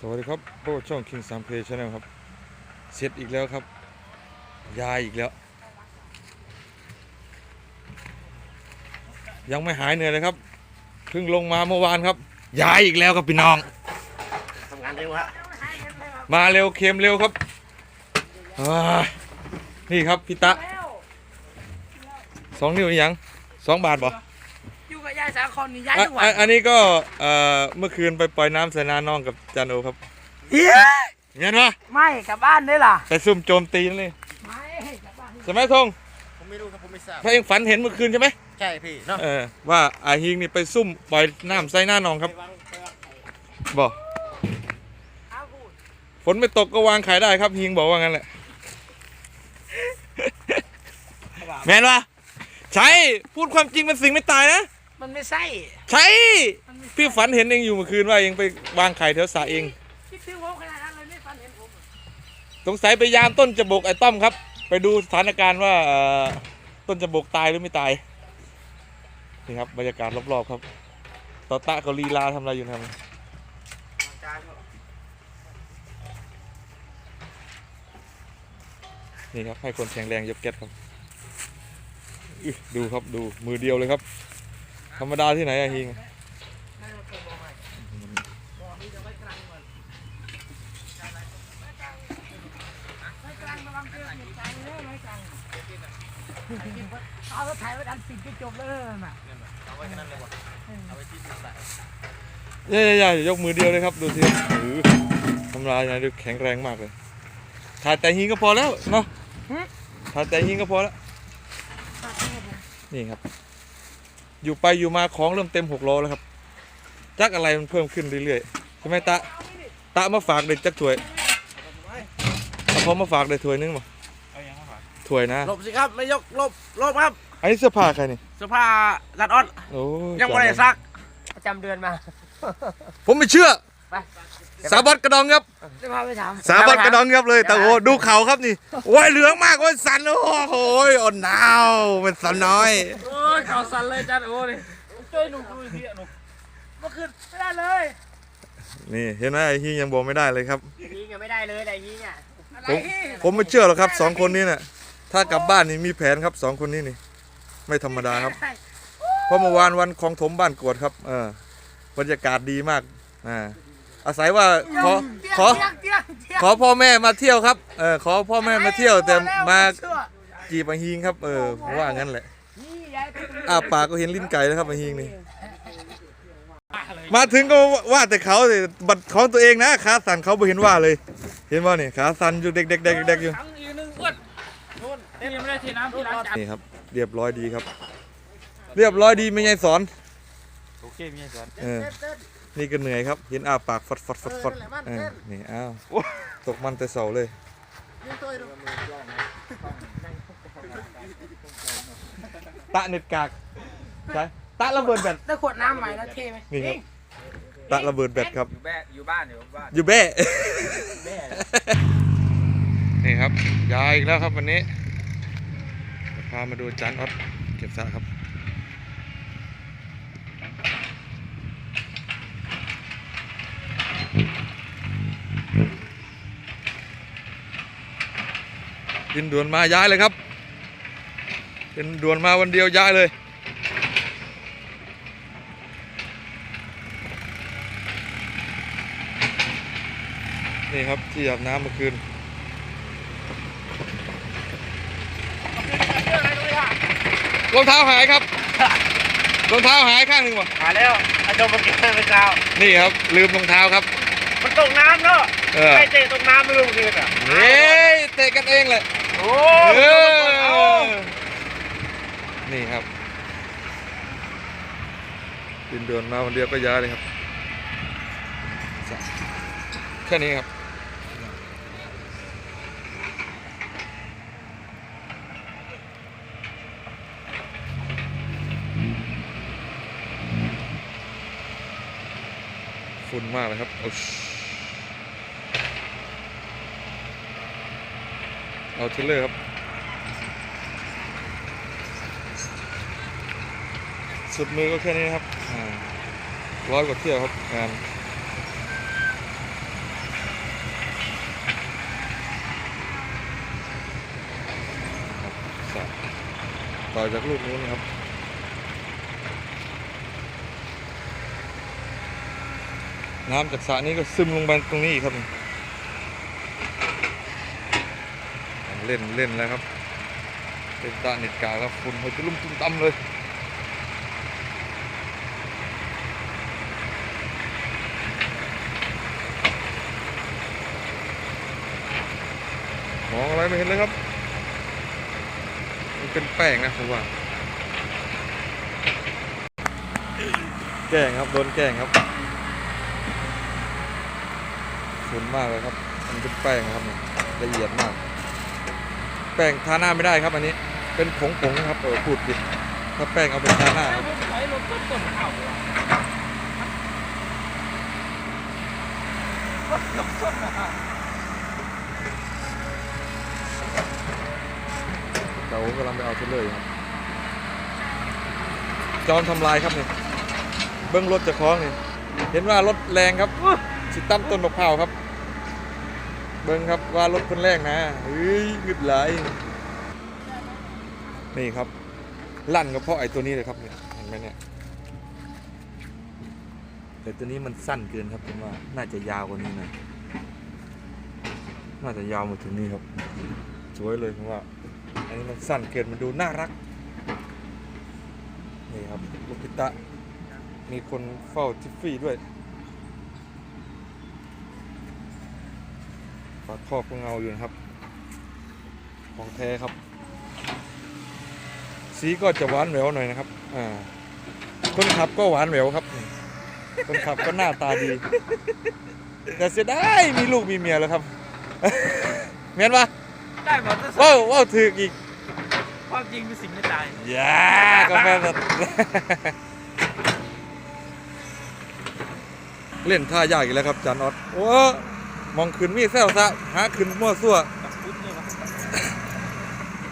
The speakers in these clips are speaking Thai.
สวัสดีครับพวกบช่อง King 3 Play Channel ครับ เสร็จอีกแล้วครับ ยายอีกแล้ว ยังไม่หายเหนื่อยเลยครับ เพิ่งลงมาเมื่อวานครับ ยายอีกแล้วครับพี่น้อง ทำงานเร็วฮะมาเร็วเค็มเร็วครับอ่านี่ครับพี่ตะสองนิ้วนี่ยังสองบาทบ่ อยู่กับยายสาครนี่ยายอะทุกวัอะนอันนี้ก็เอ่อเมื่อคืนไปปล่อยน้ำใส่นาน้องกับจานโอครับเฮ้ยเงี้ยนะไม่กลับบ้านได้ล่ะไปซุ่มโจมตีนั่นเลยไม่กลับบ้านใช่ไหมทงผมไม่รู้ครับผมไม่ทราบพระเองฝันเห็นเมื่อคืนใช่ไหมใช่พี่เนาะเออว่าอาฮิงนี่ไปซุ่มปล่อยน้ำใส่หน้าน้องครับบอกเอาพูดฝนไม่ตกก็วางขายได้ครับฮิงบอกว่างั้นแหละแมนวะใช่พูดความจริงเป็นสิ่งไม่ตายนะ มันไม่ใช่ใช่มันไม่ใช่พี่ฝันเห็นเองอยู่เมื่อคืนว่าเองไปวางไข่แถวสระเองคิดถึงผมขนาดนั้นเลยไม่ฝันเห็นผมสงสัยไปยามต้นจะบกไอ้ต้อมครับ ไปดูสถานการณ์ว่าเอ่อต้นจะบกตายหรือไม่ตายนี่ครับบรรยากาศรอบๆครับต่อตะเขาลีลาทำอะไรอยู่นะครับนี่ครับให้คนแข็งแรงยกแก๊สครับอื้อดูครับดูมือเดียวเลยครับ ธรรมดาที่ไหนอะฮิงบอกนี่จะไว้กลางก่อนไว้กลางไว้กลางระวังเจอเหตุกายไว้ดันปิดก็จบเลยน่ะเอาไว้แค่นั้นเลยว่ะเอาไว้ที่ติดสายเย่ๆๆยกมือเดียวเลยครับ ดูสิอื้อทำลายนะดูแข็งแรงมากเลย ถ่ายแต่ฮิงก็พอแล้วเนาะถ่ายแต่ฮิงก็พอแล้ว นี่ครับ อยู่ไปอยู่มาของเริ่มเต็มหกล้อแล้วครับจักอะไรมันเพิ่มขึ้นเรื่อยๆใช่ไหมตะตะมาฝากเด็กจักถ้วยเอาพอมาฝากเด็กถ้วยนึงบ่ถ้วยนะหลบสิครับไม่ยกหลบหลบครับอันนี้เสื้อผ้าใครนี่เสื้อผ้ารัดออดโอ้ยังไม่ได้ซักประจำเดือนมา ผมไม่เชื่อไป สาบัดกระดองครับได้พาไปถามสาบัดกระดองครับเลยแต่โอ้ดูเขาครับนี่โอ้ยเหลืองมากโอ้ยสันโอ้โหอ่อนหนาวเป็นสันน้อยโอ้ยเขาสั่นเลยจันโอ้ยช่วยหนูดูอีกทีอะหนูเมื่อคืนไม่ได้เลย นี่เห็นไหมไอ้ฮียังบอกไม่ได้เลยครับยิงยังไม่ได้เลยอะไรยิงอะอะไรผมผมไม่เชื่อหรอกครับสองคนนี้น่ะถ้ากลับบ้านนี่มีแผนครับสองคนนี้นี่ ไม่ธรรมดาครับเพราะเมื่อวานวันของถมบ้านกวดครับ เออบรรยากาศดีมากอ่า อาศัยว่าขอขอเตียงเตียงเตียงขอพ่อแม่มาเที่ยวครับเออขอพ่อแม่มาเที่ยวแต่มาเชื่อจีบอาฮิงครับ เออผมว่างั้นแหละนี่ยายไปตรงนี้อ้าปากก็เห็นลิ้นไก่แล้วครับอาฮิงนี่มาถึงก็ว่าแต่เขาสิบัตรของตัวเองนะขาสั่นเขาไม่เห็นว่าเลย เห็นว่านี่ขาสั่นอยู่เด็กๆๆเด็กๆอยู่ทั้งอีกหนึงอ้วนนู่นนี่ยังไม่ได้เทน้ำที่ร้านจัดนี่ครับ เรียบร้อยดีครับ เรียบร้อยดีไม่ไงสอนโอเคมีอาจารย์เออ นี่ก็เหนื่อยครับเห็นอ้าปากฟดฟดฟดฟดเออนี่อ้าวตกมันแต่เสาเลยตะเน็ตกากใช่ตะระเบิดแบตได้ขวดน้ำใหม่แล้วเท่ไหมนี่ครับตะระเบิดแบตครับ อยู่แบ้อยู่บ้านอยู่บ้านอยู่แบ้นี่ครับยายอีกแล้วครับวันนี้พามาดูจานออดเก็บสระครับ ดินด่วนมาย้ายเลยครับดินด่วนมาวันเดียวย้ายเลย นี่ครับที่อาบน้ำเมื่อคืนรองเท้าหายครับรองเท้าหายข้างหนึ่งว่ะหาแล้วอาจารย์มาเก็บให้ไปเช้านี่ครับ ลืมรองเท้าครับ มันตกน้ำเนาะเออใครเตะตกน้ำไม่รู้คืนอะเฮ้ยเตะกันเองเลย โอ้เออนี่ครับดินด่วนมาวันเดียวก็ย้ายเลยครับ แค่นี้ครับฝุ่นมากเลยครับ เอาเทเลอร์ครับสุดมือก็แค่นี้นะครับร้อยกว่าเที่ยวครับงานต่อจากลูกนู้นครับน้ำจากสระนี้ก็ซึมลงไปตรงนี้ครับ เล่นเล่นแล้วครับเล่นตาเน็ตกาครับฝุ่นเขาจะลุ่มตุ้มตั้มเลยมองอะไรไม่เห็นเลยครับ มันเป็นแป้งนะผมว่า แกล้งครับโดนแกล้งครับฝุ่นมากเลยครับ มันเป็นแป้งครับละเอียดมาก แป้งทาหน้าไม่ได้ครับอันนี้ เป็นผงผงๆครับเออพูดผิดถ้าแป้งเอาไปทาหน้าครับผมใช้รถต้นต้นเข่ากำลังไปเอาเทเลยครับจอมทำลายครับเนี่ยเบิ้องรถจะคล้องนี่เห็นว่ารถแรงครับสิตั้มต้นมะพร้าวครับ เบิ้งครับว่ารถคนแรกนะเฮ้ยงึดไหลนี่ครับ ลั่นก็เพราะไอ้ตัวนี้เลยครับเนี่ยเห็นไหมเนี่ยแต่ตัวนี้มันสั้นเกินครับผมว่าน่าจะยาวกว่านี้นะน่าจะยาวมาถึงนี่ครับ สวยเลยผมว่า อันนี้มันสั้นเกินมันดูน่ารักนี่ครับลูกพิตะมีคนเฝ้าทิฟฟี่ด้วย ฝาครอบก็เงาอยู่นะครับ ของแท้ครับ สีก็จะหวานแหววหน่อยนะครับ อ่า คนขับก็หวานแหววครับ คนขับก็หน้าตาดี แต่เสียดายมีลูกมีเมียแล้วครับเมียนปะได้หมดถ้าว้าวว้าวถืออีกความจริงเป็นสิ่งไม่ตายย่ากาแฟสดเล่นท่ายากอีกแล้วครับจานออดโอ้ มองขึ้นมีแซวซะหาขึ้นมั่วซั่วกับพุทธเนี่ยวะ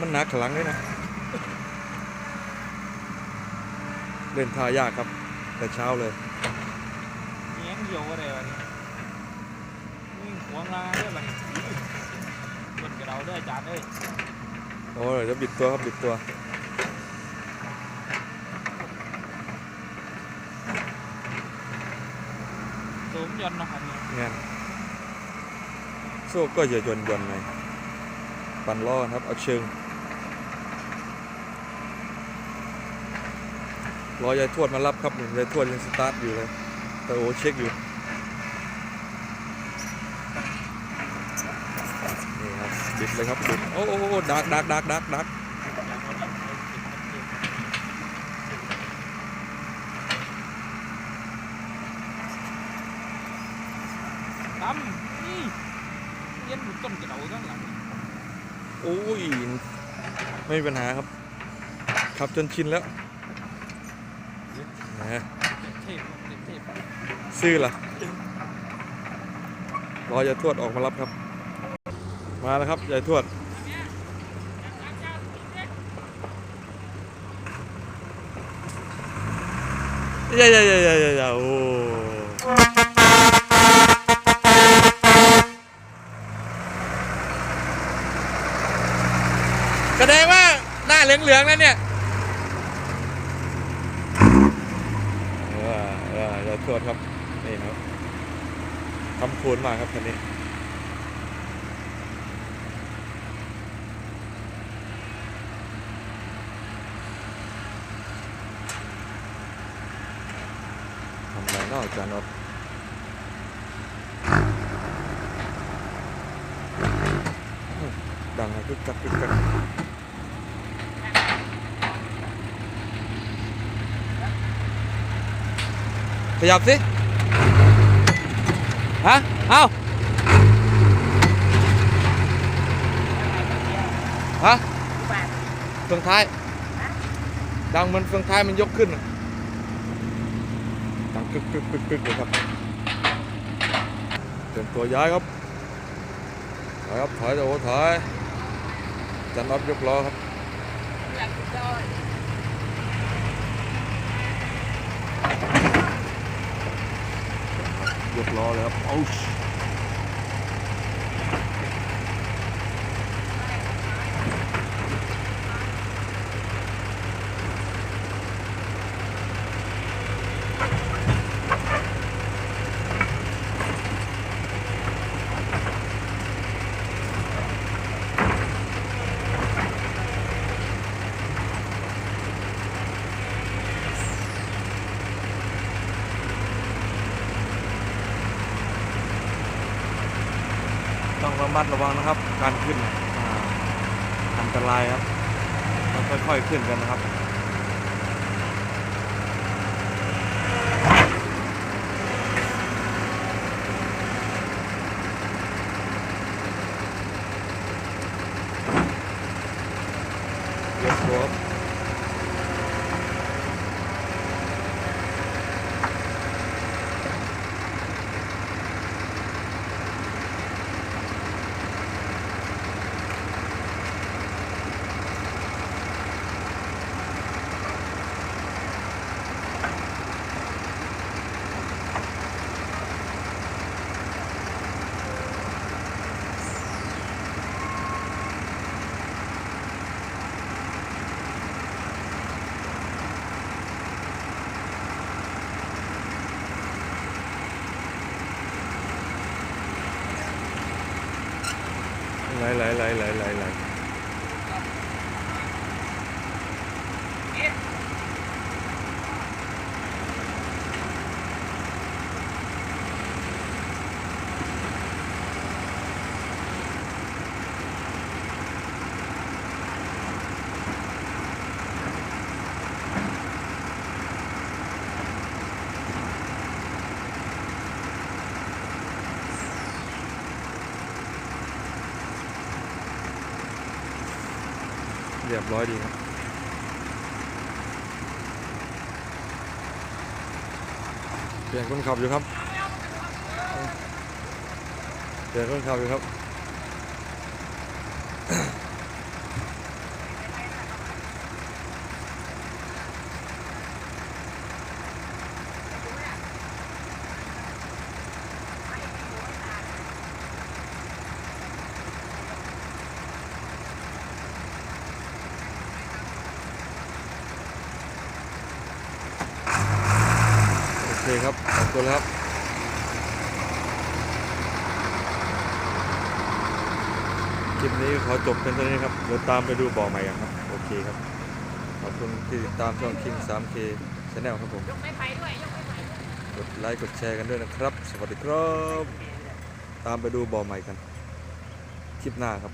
มันหนักขลังเลยนะ เล่นท่ายากครับ แต่เช้าเลยเงี้ยงเหี่ยวอะไรวะนี่วิ่งหัวงาด้วยมันคนกับเราด้วยอาจารย์เอ้ยโอ้ยจะบิดตัวครับบิดตัวโสมยนต์นะครับเนี่ยงาน โซ่ก็จะยนยนๆหน่อยปั่นล้อครับเอาเชิงรอยายทวดมารับครับยายทวดยังสตาร์ทอยู่เลยแต่โอเช็คอยู่นี่ครับบิดเลยครับบิดโอ้โอ้ดักดักดักดักดักตั้มนี่ ย็นหมุนต้นกระเดาข้างหลังโอ้ยไม่มีปัญหาครับ ขับจนชินแล้วนะเทพเทพซื่อล่ะรอยายทวดออกมารับครับ มาแล้วครับยายทวดอย่าอย่าอย่าอย่าอย่าอย่าโอ้แสดงว่าหน้าเหลืองๆนั่นเนี่ยเออเอออย่าโทษครับ นี่ครับ คำคูณมาครับคันนี้ทำอะไรนอกจากนดดังนะกึกกักกึกกักขยับสิ ฮะเอ้าฮะเฟืองท้ายดังเหมันเฟืองท้ายมันยกขึ้นน่ะดังกึกกึกกึกกึกเลยครับเตรียมตัวย้ายครับถอยครับถอยแต่โอ้ถอยจันน็อตยกล้อครับ ยกล้อเลยครับโอ้ช มัดระวังนะครับ การขึ้นอันตรายครับค่อยๆขึ้นกันนะครับ ไหลไหลไหลไหลไหลไหลเรียบร้อยดีครับเปลี่ยนคนขับอยู่ครับเปลี่ยนคนขับอยู่ครับ คครับ ขอบคุณแล้วครับคลิปนี้ขอจบเป็นเท่านี้ครับเดี๋ยวตามไปดูบ่อใหม่กันครับ โอเคครับ ขอบคุณที่ติดตามช่อง King 3K Channel ครับผมยกไม้ไผ่ด้วยยกไม้ไผ่ด้วยกดไลค์กดแชร์กันด้วยนะครับ สวัสดีครับ ตามไปดูบ่อใหม่กัน คลิปหน้าครับ